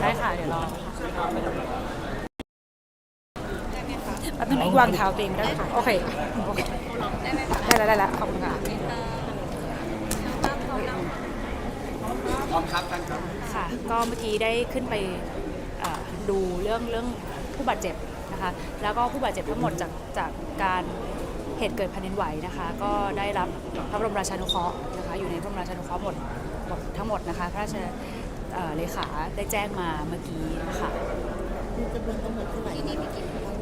ได้ค่ะ เดี๋ยวรอแป๊บนึงนะวางเท้าตัวเองได้ค่ะโอเคโอเค ได้แล้วได้แล้วขอบคุณค่ะพร้อมครับท่านครับ ค่ะ ก็เมื่อกี้ได้ขึ้นไปดูเรื่องเรื่องผู้บาดเจ็บ นะคะ แล้วก็ผู้บาดเจ็บทั้งหมดจากจากการเหตุเกิดแผ่นดินไหวนะคะ ก็ได้รับพระบรมราชานุเคราะห์นะคะ อยู่ในพระบรมราชานุเคราะห์หมดหมดทั้งหมดนะคะ พระราชเลขาได้แจ้งมาเมื่อกี้นะคะ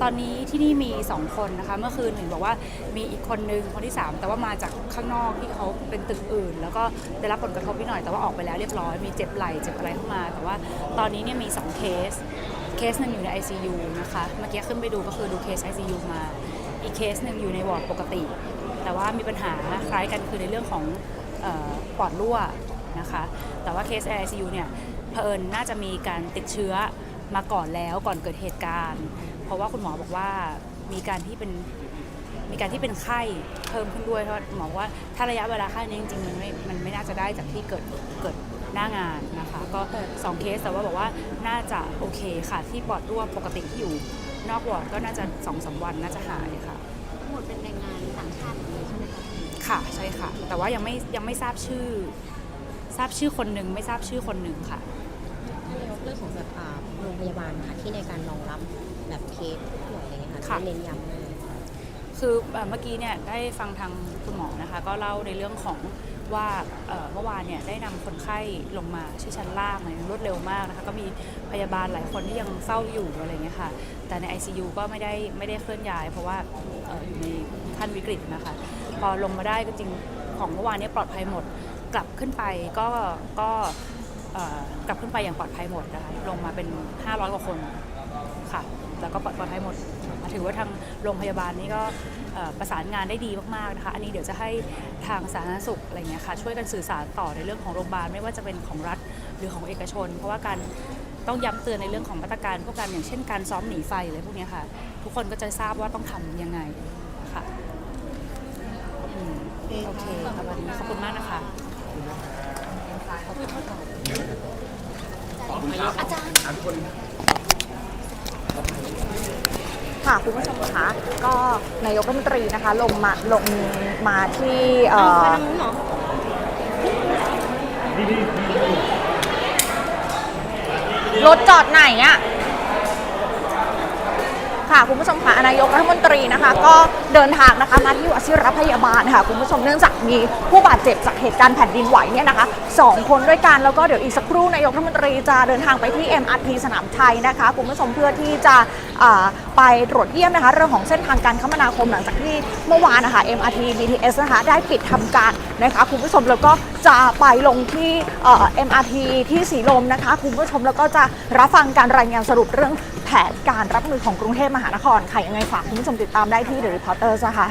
ตอนนี้ที่นี่มี 2 คนนะคะ เมื่อคืนหนึ่งบอกว่ามีอีกคนนึงคนที่ 3 แต่ว่ามาจากข้างนอกที่เขาเป็นตึกอื่น แล้วก็ได้รับผลกระทบนิดหน่อยแต่ว่าออกไปแล้วเรียบร้อยมีเจ็บไหล่เจ็บอะไรเข้ามา แต่ว่าตอนนี้เนี่ยมี 2 เคส เคสหนึ่งอยู่ใน ICU นะคะ เมื่อกี้ขึ้นไปดูก็คือดูเคส ICU มา อีกเคสหนึ่งอยู่ในวอร์ดปกติ แต่ว่ามีปัญหาคล้ายกันคือในเรื่องของออปอดรั่วนะคะ แต่ว่าเคส ICU เนี่ยเผอิญน่าจะมีการติดเชื้อมาก่อนแล้วก่อนเกิดเหตุการณ์ เพราะว่าคุณหมอบอกว่ามีการที่เป็นมีการที่เป็นไข้เพิ่มขึ้นด้วยเพราะหมอว่าถ้าระยะเวลาไข้นี้จริงๆมันไม่มันไม่น่าจะได้จากที่เกิดเกิด หน้างานนะคะ ก็สองเคสแต่ว่าบอกว่าน่าจะโอเคค่ะ ที่ปอดรั่วปกติที่อยู่นอกวอร์ดก็น่าจะสองสามวันน่าจะหายค่ะทั้งหมดเป็นแรงงานต่างชาติหมดเลยใช่ไหมคะค่ะใช่ค่ะ แต่ว่ายังไม่ยังไม่ทราบชื่อ ทราบชื่อคนหนึ่งไม่ทราบชื่อคนหนึ่งค่ะท่านนายกเรื่องของแบบอ่าโรงพยาบาลค่ะที่ในการรองรับแบบเคสผู้ป่วยอะไรเงี้ยค่ะค่ะ ที่เน้นย้ำเลย คือเอ่อเมื่อกี้เนี่ยได้ฟังทางคุณหมอนะคะ ก็เล่าในเรื่องของ ว่าเมื่อวานเนี่ยได้นำคนไข้ลงมาที่ชั้นล่างเนี่ยรวดเร็วมากนะคะก็มีพยาบาลหลายคนที่ยังเฝ้าอยู่อะไรเงี้ยค่ะ แต่ใน ICU ก็ไม่ได้ไม่ได้เคลื่อนย้าย เพราะว่าอออยู่ในขั้นวิกฤตนะคะพอลงมาได้ก็จริงของเมื่อวานนี้ปลอดภัยหมด กลับขึ้นไปก็ก็กลับขึ้นไปอย่างปลอดภัยหมดนะคะลงมาเป็น 500 กว่าคน ค่ะ แล้วก็ปลอดภัยหมด ถือว่าทางโรงพยาบาลนี้ก็เอ่อประสานงานได้ดีมากๆนะคะ อันนี้เดี๋ยวจะให้ทางสาธารณสุขอะไรเงี้ยค่ะช่วยกันสื่อสารต่อในเรื่องของโรงพยาบาลไม่ว่าจะเป็นของรัฐหรือของเอกชน เพราะว่าการต้องย้ำเตือนในเรื่องของมาตรการพวกการอย่างเช่นการซ้อมหนีไฟอะไรพวกเนี้ยค่ะ ทุกคนก็จะทราบว่าต้องทำยังไงค่ะอืมโอเคค่ะวันนี้ขอบคุณมากนะคะขอบคุณครับอาจารย์ทุก คนค่ะคุณผู้ชมคะก็นายกรัฐมนตรีนะคะลงมาลงมาที่เอ่อรถจอดไหนอะ ค่ะคุณผู้ชมค่ะนายกรัฐมนตรีนะคะ ก็เดินทางนะคะมาที่วชิรพยาบาลค่ะคุณผู้ชมเนื่องจากมีผู้บาดเจ็บจากเหตุการณ์แผ่นดินไหวเนี่ยนะคะสองคนด้วยกันแล้วก็เดี๋ยวอีกสักครู่นายกรัฐมนตรีจะเดินทางไปที่ MRT สนามชัยนะคะคุณผู้ชมเพื่อที่จะไปตรวจเยี่ยมนะคะ เรื่องของเส้นทางการคมนาคมหลังจากที่เมื่อวานนะคะ MRT BTS นะคะได้ปิดทำการนะคะคุณผู้ชมแล้วก็จะไปลงที่ MRT ที่สีลมนะคะคุณผู้ชมแล้วก็จะรับฟังการรายงานสรุปเรื่อง ผนการรับมือของกรุงเทพมหานครค่ะยังไงฝากคุณผู้ชมติดตามได้ที่ The Reporters นะคะ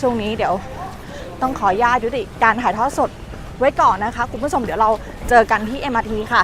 ช่วงนี้เดี๋ยวต้องขออนุญาตยุติการถ่ายทอดสดไว้ก่อนนะคะ คุณผู้ชมเดี๋ยวเราเจอกันที่ MRT ค่ะ